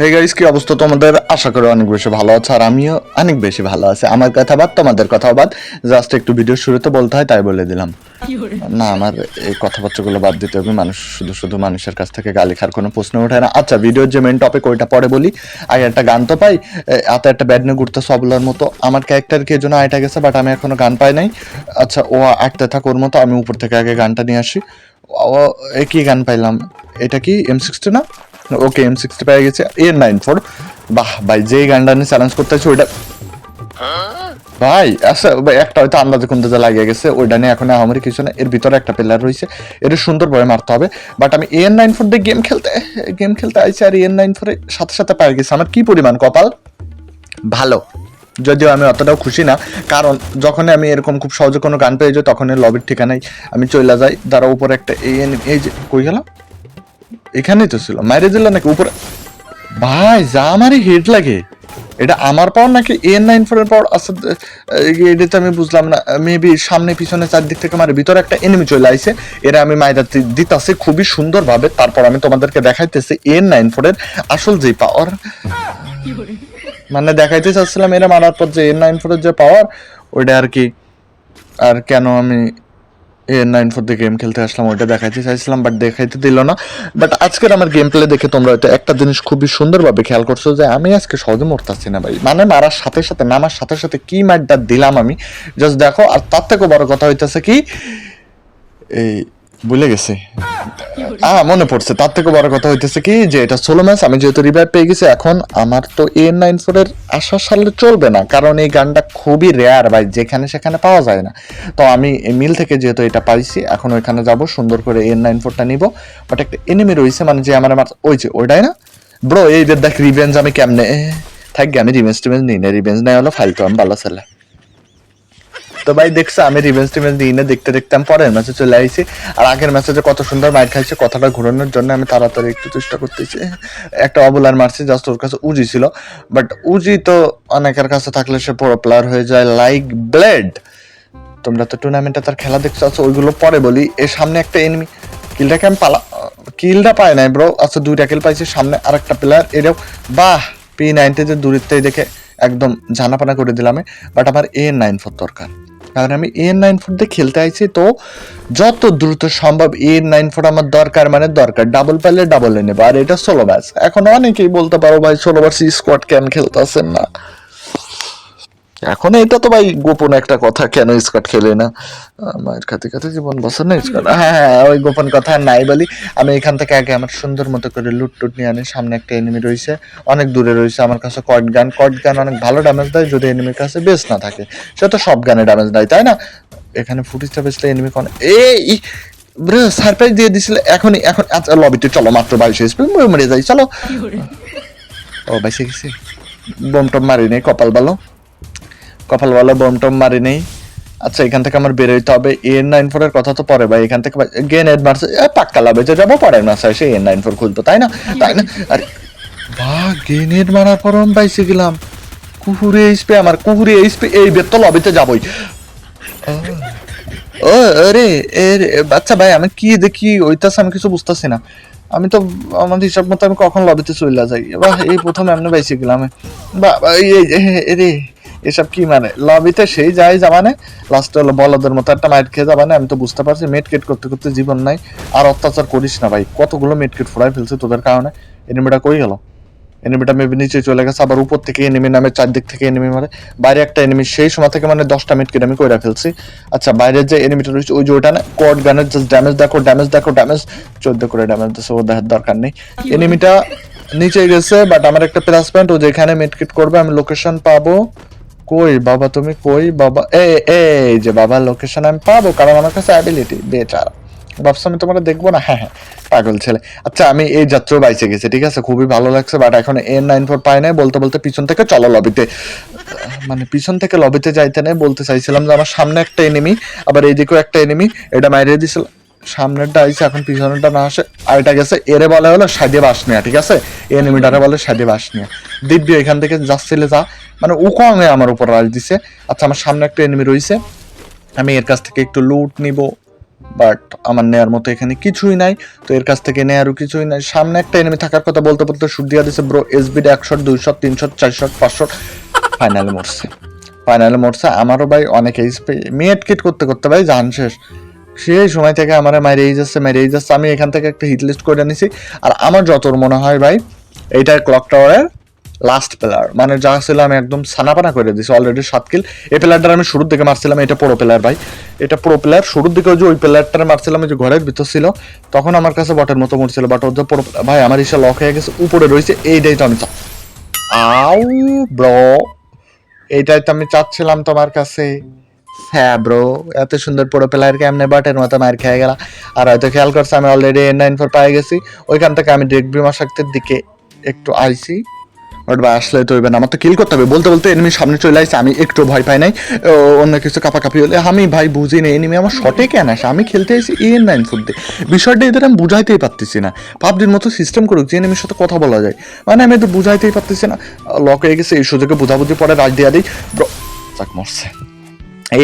Hey guys কি অবস্থা তোমাদের? আশা করি অনেক বেশি ভালো আছে আর আমিও অনেক বেশি ভালো আছি। আমার কথা বাদ তোমাদের কথা বাদ। জাস্ট একটু ভিডিও শুরুতে বলতে হয় তাই বলে দিলাম। না আমার এই কথাবার্তাগুলো বাদ দিতে হবে। মানুষ শুধু শুধু মানুষের কাছ থেকে গালি খার কোনো প্রশ্ন ওঠে না। আচ্ছা ভিডিওর যে মেন টপিক ওইটা পরে বলি। আগে একটা গান তো পাই। হাতে একটা ব্যাড নিয়ে ঘুরতে সবলার মতো। আমার ক্যারেক্টার কে জন্য আইটা গেছে বাট আমি এখনও গান পাই নাই। আচ্ছা ও আটতে থাক ওর মতো আমি উপর থেকে আগে গানটা নিয়ে আসি। ও এ কি গান পাইলাম? এটা কি এম সিক্সটি না? ওকে এম সিক্সটি পেয়ে গেছে। এ নাইন ফোর বাহ, ভাই, যেই গানটা নিয়ে চ্যালেঞ্জ করতে আছে, ওইটা ভাই আচ্ছা একটা হয়তো আন্দাজে কোন দিকে লাগিয়ে গেছে, ওইটা নিয়ে এখন আমার কিছু না। এর ভিতরে একটা প্লেয়ার রয়েছে, এটা সুন্দরভাবে মারতে হবে। বাট আমি এন নাইন ফোর দিয়ে গেম খেলতে গেম খেলতে আইছি আর এন নাইন ফোরের সাথে সাথে পেয়ে গেছে। আমার কি পরিমাণ কপাল? ভালো। যদিও আমি অতটাও খুশি না, কারণ যখন আমি এরকম খুব সহজে কোনো গান পেয়ে যাই তখন লবির ঠিকানায় আমি চলে যাই। তারা উপরে একটা এই এই যে, কই গেল? এখানেই তো ছিল। মাইরে দিল নাকি উপরে? ভাই, যা আমারই হেড লাগে। এটা আমার পাওয়ার নাকি এন নাইন ফোর এর পাওয়ার আসলে এটা তো আমি বুঝলাম না। মেবি সামনে, পিছনে, চারদিক থেকে আমার ভিতরে একটা এনিমি চলে আইছে। এরা আমি মাইরা দিতাছি খুবই সুন্দরভাবে। তারপর আমি তোমাদেরকে দেখাইতেছি এন নাইন ফোর এর আসল যে পাওয়ার মানে দেখাইতে চাচ্ছিলাম এরা মারার পর যে এন নাইন ফোরের যে পাওয়ার ওইটা আর কি আর কেন আমি নাইন ফোর দিয়ে গেম খেলতে আসলাম, ওইটা দেখাইতে চাইছিলাম বাট দেখাইতে দিল না। বাট আজকের আমার গেম প্লে দেখে তোমরা হয়তো একটা জিনিস খুবই সুন্দরভাবে খেয়াল করছ যে আমি আজকে সহজে মরতাছি না ভাই। মানে মারার সাথে সাথে, নামার সাথে সাথে কি মারটা দিলাম আমি জাস্ট দেখো। আর তার থেকেও বড় কথা হইতেছে কি, এই ভুলে গেছি। আ মনে পড়ছে, তার থেকে বড় কথা হইতেছে কি, যে এটা ষোলো ম্যাচ আমি যেহেতু রিভাইভ পেয়ে গেছি, এখন আমার তো এ নাইন ফোর এর আশা সালে চলবে না, কারণ এই গানটা খুবই রেয়ার ভাই, যেখানে সেখানে পাওয়া যায় না। তো আমি মিল থেকে যেহেতু এটা পাইছি, এখন ওইখানে যাব, সুন্দর করে এন নাইন ফোরটা নিব। বাট একটা এনিমি রয়েছে মানে যে আমার আমার ওই যে, ওইটাই না? ব্রো এই দেখ রিভেঞ্জ আমি কেমনে থাকি আমি রিভেঞ্জ টিভেঞ্জ নিই না রিভেঞ্জ নেই হলো ফাইল তো আমি ভালো ছেলে। তো ভাই দেখছ, আমি রিভেন্স টিভেঞ্জ দিই না, দেখতে দেখতে আমি পরের ম্যাচে চলে আইছি আর আগের ম্যাচে কত সুন্দর মাইর খাইছে কথাটা ঘুরানোর জন্য আমি তাড়াতাড়ি একটু চেষ্টা করতেছি। একটা অবলার মারছি জাস্ট ওর কাছে উজি ছিল। বাট উজি তো অনেকের কাছে থাকলে সে বড় প্লেয়ার হয়ে যায় লাইক ব্লেড তোমরা তো টুর্নামেন্টে তার খেলা দেখছ আচ্ছা ওইগুলো পরে বলি। এর সামনে একটা এনিমি কিলটাকে আমি পালা কিলটা পাই নাই ব্রো আচ্ছা দুইটা কিল পাইছি, সামনে আরেকটা প্লেয়ার এটাও বাহ! পি নাইনটি যে দূরত্বেই দেখে একদম জানাপানা করে দিলাম বাট আমার এ নাইন ফোর দরকার। কারণ আমি এ নাইন ফোর দিয়ে খেলতে আইছি, তো যত দ্রুত সম্ভব এ নাইন ফোর আমার দরকার মানে দরকার। ডাবল পাইলে ডাবল এনে আর এটা ষোলো ম্যাচ এখন অনেকেই বলতে পারো, ভাই ষোলো বার স্কোয়াড কেন খেলতে আসেন না? এখন এটা তো ভাই গোপন একটা কথা কেন স্কট খেলে না? মায়ের খাতে খাতে জীবন বছর না স্কট। হ্যাঁ হ্যাঁ ওই গোপন কথা নাই বলি। আমি এখান থেকে আগে আমার সুন্দর মতো করে লুট টুট নিয়ে আনি সামনে একটা এনিমি রয়েছে অনেক দূরে রয়েছে আমার কাছে কট গান। কট গান অনেক ভালো ড্যামেজ দেয় যদি এনিমির কাছে বেশ না থাকে। সে তো সব গানে ড্যামেজ দেয় তাই না? এখানে ফুটিজটা বেসলে এনিমি কোন এই সারপ্রাইজ দিয়ে দিছিল এখনই এখন আচ্ছা লবিতে চলো মাত্র বাইশ এসপি মরে যাই চলো। ও বাইসে গেছি। বোম টম মারি নেই কপাল ভালো। কপাল ভালো বোম টম মারি নেই। আচ্ছা এখান থেকে আমার বেরোইতে হবে। এন নাইন ফোর এর কথা তো পরে ভাই, এখান থেকে গেন এডভান্স পাক্কা লাভে যে যাব পরের মাসে এসে এন নাইন ফোর খুলবো তাই না? তাই না? আরে বাহ গেনেড মারার পর আমি পাইছে গেলাম। কুহুরে এইসপে আমার কুহুরে এইসপে এই বের তো লবিতে যাবই। ও, আরে, এর বাচ্চা ভাই, আমি কি দেখি ওইটাছে আমি কিছু বুঝতেছি না। আমি তো আমাদের হিসাব মতো আমি কখন লবিতে চলে যাই। বাহ, এই প্রথম এমনি বাইসে গেলাম। বা এই রে এসব কি মানে? লবিতে সেই যায় যাবানে লাস্টে হলো বলদের মতো একটা মাইট খেয়ে যাবানে আমি তো বুঝতে পারছি মেট কেট করতে করতে জীবন নাই। আর অত্যাচার করিস না ভাই কতগুলো মেট কেট ফুরাই ফেলছে তোদের কারণে? এনিমিটা কই গেল? এনিমিটা মেবি নিচে চলে গেছে আবার উপর থেকে এনিমি নামে চারদিক থেকে এনিমি মারে। বাইরে একটা এনিমি সেই সময় থেকে মানে দশটা মিনিট কেটে আমি কইরা ফেলছি। আচ্ছা বাইরের যে এনিমিটা রয়েছে ওই যে ওটা না কোড গানের জাস্ট ড্যামেজ দেখো ড্যামেজ দেখো ড্যামেজ চোদ্দ করে ড্যামেজ দিচ্ছে ও দেখার দরকার নেই। এনিমিটা নিচে গেছে বাট আমার একটা প্লাস পয়েন্ট ও যেখানে মিটকিট করবে আমি লোকেশন পাবো। কই, বাবা তুমি কই, বাবা, এ এই যে বাবা লোকেশন আমি পাবো, কারণ আমার কাছে অ্যাবিলিটি বেচারা ভাবছি আমি তোমাকে দেখব না? হ্যাঁ হ্যাঁ পাগল ছেলে। আচ্ছা আমি এই যাত্রা বাইচে গেছি, ঠিক আছে? খুবই ভালো লাগছে বাট এখন এন নাইন ফোর পাই নাই, বলতে বলতে পিছন থেকে চলো লবিতে মানে পিছন থেকে লবিতে যাইতে নেই, বলতে চাইছিলাম যে আমার সামনে একটা এনিমি আবার এইদিকেও একটা এনিমি এটা মাইরে দিছিল। সামনেরটা আইছে, এখন পিছনেরটা না আসে, আর এটা গেছে, এরে বলে হলো সাইডে বাস নেয়া, ঠিক আছে? এনিমিটারে বলে সাইডে বাস নেয়া। দিব্য, এখান থেকে যাচ্ছিলে যা। মানে ও কমে আমার উপর রাজ দিছে। আচ্ছা আমার সামনে একটা এনিমি রয়েছে। আমি এর কাছ থেকে একটু লুট নিব বাট আমার নেয়ার মতো এখানে কিছুই নাই। তো এর কাছ থেকে নেয়ারও কিছুই নাই। সামনে একটা এনিমি থাকার কথা বলতে বলতে শুট দিয়া দিছে ব্রো এসবিডি একশো, দুইশো, তিনশো, চারশো, পাঁচশো। ফাইনাল মরছে। ফাইনালে মরছে। আমারও ভাই অনেক এইচপি মেট কিট করতে করতে ভাই জান শেষ। সেই সময় থেকে আমার মাইরেই যাচ্ছে মাইরেই যাচ্ছে। আমি এখান থেকে একটা হিট লিস্ট করে নিছি। আর আমার যতর মনে হয় ভাই এইটার ক্লক টাওয়ারের লাস্ট প্লেয়ার মানে যা ছিল আমি একদম সানাপানা করে দিছি অলরেডি সাত কিল এই প্লেয়ারটা আমি শুরুর দিকে মারছিলাম, এটা পুরো প্লেয়ার ভাই। এটা পুরো প্লেয়ার শুরুর দিকে যে ওই প্লেয়ারটা মারছিলাম যে ঘরের ভিতর ছিল, তখন আমার কাছে বটের মতো মরছিল বাট ওর যে পুরো ভাই, আমার ইসা লক হয়ে গেছে, উপরে রয়েছে এইটাই তো আমি আউ ব্রো এইটাই তো আমি চাচ্ছিলাম তোমার কাছে। হ্যাঁ ব্রো এত সুন্দর পুরো প্লেয়ারকে এমনি বাটের মতো মার খেয়ে গেলাম আর হয়তো খেয়াল করছে, আমি অলরেডি এন নাইন ফোর পেয়ে গেছি, ওইখান থেকে আমি ডেক বিমা শক্তির দিকে একটু আইছি। বাট ভাই, আসলে তো এবার আমার তো কিল করতে হবে। বলতে বলতে এনিমি সামনে চলে আসছে আমি একটু ভয় পাই নাই। অন্য কিছু কাপাকাপি হলে আমি ভাই বুঝি না এনিমি আমার শটে কেন আসে আমি খেলতে এসেছি এন নাইন ফুড দিয়ে। বিষয়টা এদের আমি বুঝাইতেই পারতেছি না। পাবজির মতো সিস্টেম করুক, যে এনিমির সাথে কথা বলা যায়। মানে আমি তো বুঝাইতেই পারতেছি না। লক হয়ে গেছে, এই সুযোগে বুঝাবুঝি পরে রাজ দিয়া দিই। চাক মরছে।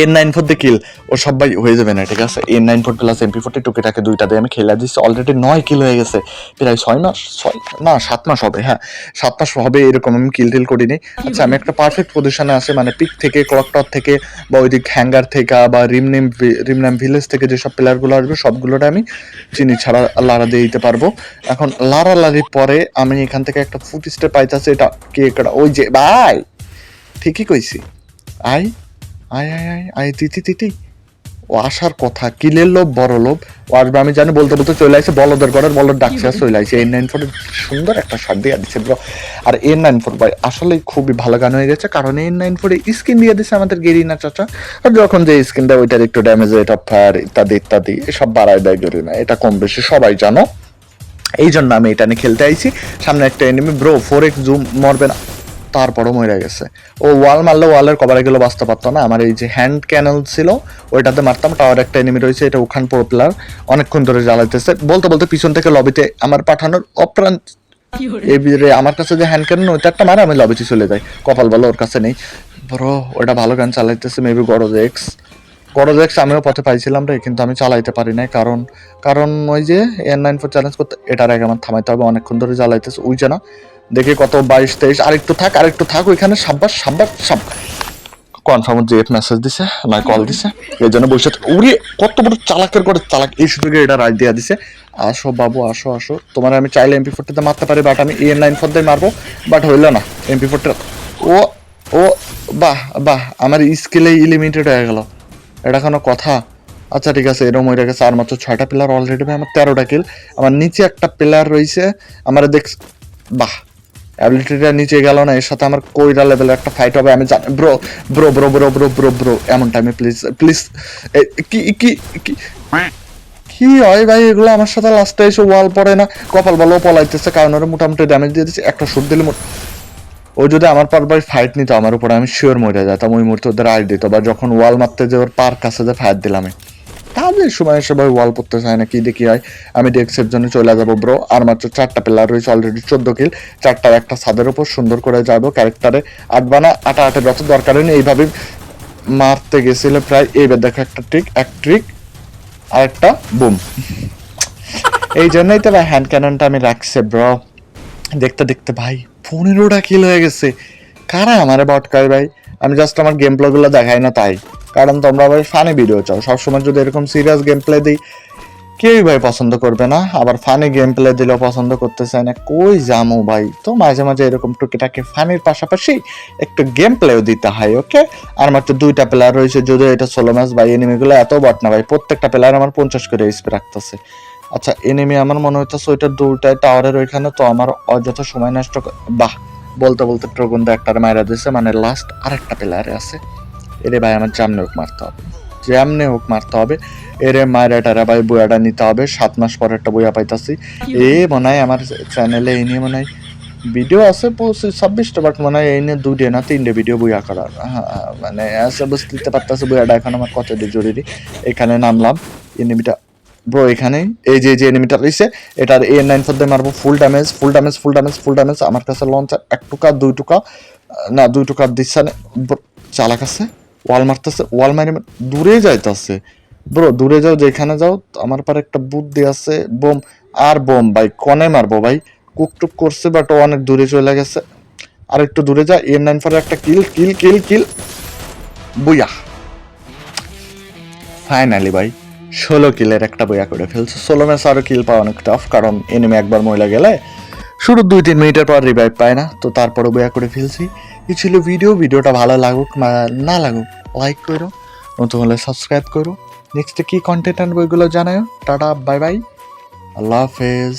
এন নাইন ফোর দিয়ে কিল ও সবাই হয়ে যাবে না, ঠিক আছে? N nine four plus MP forty টুকিটাকে দুইটা দিয়ে আমি খেলা দিচ্ছি অলরেডি নয় কিল হয়ে গেছে। প্রায় ছয় মাস, ছয়, না, সাত মাস হবে হ্যাঁ। সাত মাস হবে এরকম আমি কিল টিল করিনি। আচ্ছা আমি একটা পারফেক্ট পজিশনে আছে মানে পিক থেকে ক্লকটর থেকে, বা ওই দিক হ্যাঙ্গার থেকে, বা রিমনেম রিমনেম ভিলেজ থেকে যেসব প্লেয়ারগুলো আসবে, সবগুলোটা আমি চিনি ছাড়া লারা দিয়ে দিতে পারব। এখন লারা লারির পরে আমি এখান থেকে একটা ফুট স্টেপ পাইতেছি, এটা কে ওই যে, ভাই, ঠিকই কইছি। আই আয় আয় আয় আয় তিতি তিতি ও আসার কথা কিলের লোভ বড় লোভ। ও আসবে আমি জানি বলতে বলতে চলে আসছে বলদের ঘরের বলদ ডাকছে আর চলে আসছে। এন নাইন ফোরের সুন্দর একটা শার্ট দিয়ে দিচ্ছে ব্রো আর এন নাইন ফোর ভাই আসলে খুবই ভালো গান হয়ে গেছে কারণ এন নাইন ফোরে স্কিন দিয়ে দিচ্ছে আমাদের গেরিনা চাচা। আর যখন যে স্কিন দেয় ওইটার একটু ড্যামেজ রেট অফ ফায়ার ইত্যাদি ইত্যাদি এসব বাড়ায় দেয় গেরিনা এটা কম বেশি সবাই জানো। এই জন্য আমি এটা নিয়ে খেলতে আইছি। সামনে একটা enemy bro four X zoom মরবে না। তারপরও মরে গেছে। ও ওয়াল মারলে ওয়ালের কভারে গেলে বাঁচতে পারতো না। আমার এই যে হ্যান্ড ক্যানেল ছিল, ওইটাতে মারতাম। টাওয়ার একটা এনিমি রয়েছে, এটা ওখান পপুলার অনেকক্ষণ ধরে জ্বালাইতেছে। বলতে বলতে পিছন থেকে লবিতে আমার পাঠানোর অপ্রাণ ভিতরে আমার কাছে যে হ্যান্ড ক্যানন ওইটা একটা মারে, আমি লবিতে চলে যাই। কপাল বলো ওর কাছে নেই। ব্রো ওটা ভালো গান চালাইতেছে মেবি গরজ এক্স গরজ এক্স আমিও পথে পাইছিলাম রে, কিন্তু আমি চালাইতে পারি নাই। কারণ কারণ ওই যে এন নাইন ফোর চ্যালেঞ্জ করতে, এটার আগে আমার থামাইতে হবে। অনেকক্ষণ ধরে জ্বালাইতেছে যে না। দেখি কত বাইশ, তেইশ, আরেকটু থাক আরেকটু থাক, ওইখানে সাব্বাস সাব্বাস সাব কনফার্ম যে মেসেজ দিছে, না কল দিছে, এই জন্য বসে উড়ি, কত বড় চালাকের করে চালাক, এই সুযোগে এটা রাজ দিয়া দিছে। আসো বাবু, আসো আসো। তোমার আমি চাইলে এমপি ফোরটিতে মারতে পারি বাট আমি এন নাইন ফোর দিয়ে মারবো বাট হইল না। এমপি ফোরটি ও ও, বাহ বাহ, আমার স্কিলে ইলিমিটেড হয়ে গেল। এটা কোনো কথা? আচ্ছা ঠিক আছে এরকম হয়ে গেছে, আর মাত্র ছয়টা প্লেয়ার অলরেডি আমার তেরোটা কিল আমার নিচে একটা প্লেয়ার রয়েছে, আমার দেখ, বাহ অ্যাবিলিটিটা নিচে গেল না, এর সাথে আমার কইরা লেভেলের একটা ফাইট হবে, আমি জানি bro bro bro bro bro bro bro এমন টাইমে প্লিজ প্লিজ কি কি কি কি হয় ভাই, এগুলো আমার সাথে লাস্টে এসে ওয়াল পড়ে না, কপাল বলো পলাইতেছে, কারণ ওরা মোটামুটি ড্যামেজ দিয়ে দিচ্ছে একটা শুট দিলে ও যদি আমার পর ভাই ফাইট নিত, আমার উপরে আমি শিওর মরে যেতাম, ওই মুহূর্তে ওদের আইড দিত, বা যখন ওয়াল মারতে যে ওর পার কাছে যে ফায়ার দিলাম আমি। তাদের সময় সবাই ওয়াল পড়তে চায় না, কি দেখি হয় আমি ডেক্সের জন্য চলে যাব ব্রো আর মাত্র চারটা প্লেয়ার রয়েছে অলরেডি চোদ্দ কিল চারটার একটা ছাদের উপর সুন্দর করে যাব ক্যারেক্টারে আট বানা আটা আটের যত দরকার নেই। এইভাবে মারতে গেছিলে প্রায়, এইবার দেখো একটা ট্রিক এক ট্রিক আর একটা বুম এই জন্যই তো ভাই হ্যান্ড ক্যাননটা আমি রাখছি ব্রো দেখতে দেখতে ভাই, পনেরোটা কিল হয়ে গেছে। কারা আমারে বটকায় ভাই? আমি জাস্ট আমার গেম প্লেগুলো দেখাই না তাই। কারণ তোমরা ভাই ফানি ভিডিও চাও। সবসময় যদি এরকম সিরিয়াস গেম প্লে দিই, কেউই ভাই পছন্দ করবে না। আবার ফানি গেম প্লে দিলেও পছন্দ করতে চায় না। কই জামু ভাই? তো মাঝে মাঝে এরকম টুকিটাকি ফানির পাশাপাশি একটু গেম প্লেও দিতে হয় ওকে আর মাত্র দুইটা প্লেয়ার রয়েছে, যদিও এটা ষোলো ম্যাচ ভাই এনিমিগুলো এত বট না ভাই। প্রত্যেকটা প্লেয়ার আমার পঞ্চাশ করে স্প্রে রাখতেছে। আচ্ছা এনিমি আমার মনে হইতেছে ওইটা দুটাই টাওয়ারের ওইখানে, তো আমার অযথা সময় নষ্ট বাহ! বলতে বলতে ট্রগুন্দা একটা মায়েরা দিয়েছে মানে লাস্ট আরেকটা প্লেয়ারে আছে। এরে ভাই আমার জামনে হোক মারতে হবে। জামনে হোক মারতে হবে। এরে মায়েরা টারা ভাই বইয়াটা নিতে হবে। সাত মাস পর একটা বইয়া পাইতাছি। এ মনে হয় আমার চ্যানেলে এই নিয়ে মনে হয় ভিডিও আছে পঁচিশ ছাব্বিশটা বাট মনে হয় এই নিয়ে দুইটে না তিনটে ভিডিও বইয়া করার। হ্যাঁ, মানে আসে বুঝতে পারতেছে বইয়াটা এখন আমার কত জরুরি। এখানে নামলাম এনিমিটা ব্রো এখানে এই যে যে এনিমিটা রয়েছে এটার এ নাইন ফোর দিয়ে মারবো full damage full damage full damage full damage আমার কাছে লঞ্চার এক টুকা দুই টুকা না দুই টুকা দিচ্ছে না চালাক আছে। ওয়াল মারতেছে, ওয়াল মারি দূরে যাইতেছে। ব্রো, দূরে যাও, যেখানে যাও, আমার পার একটা বুদ্ধি আছে, বোম, আর বোম, ভাই, কনে মারবো, ভাই। কুক টুক করছে বাট ও অনেক দূরে চলে গেছে। আর একটু দূরে যা এর নাইন ফোর একটা কিল কিল কিল কিল বুয়া। ফাইনালি ভাই, ষোলো কিলের একটা বইয়া করে ফেলছে। ষোলো ম্যাচ আরও কিল পাওয়া অনেক টাফ কারণ এনিমি একবার মহিলা গেলে শুরু দুই, তিন মিনিটের পর রিভাইভ পায় না। তো তারপরে বইয়া করে ফেলছি। এই ছিল ভিডিও ভিডিওটা ভালো লাগুক না লাগুক লাইক করো, নতুন হলে সাবস্ক্রাইব করো। নেক্সটে কি কন্টেন্ট আনব এগুলো জানাও টাটা বাই বাই আল্লাহ হাফেজ।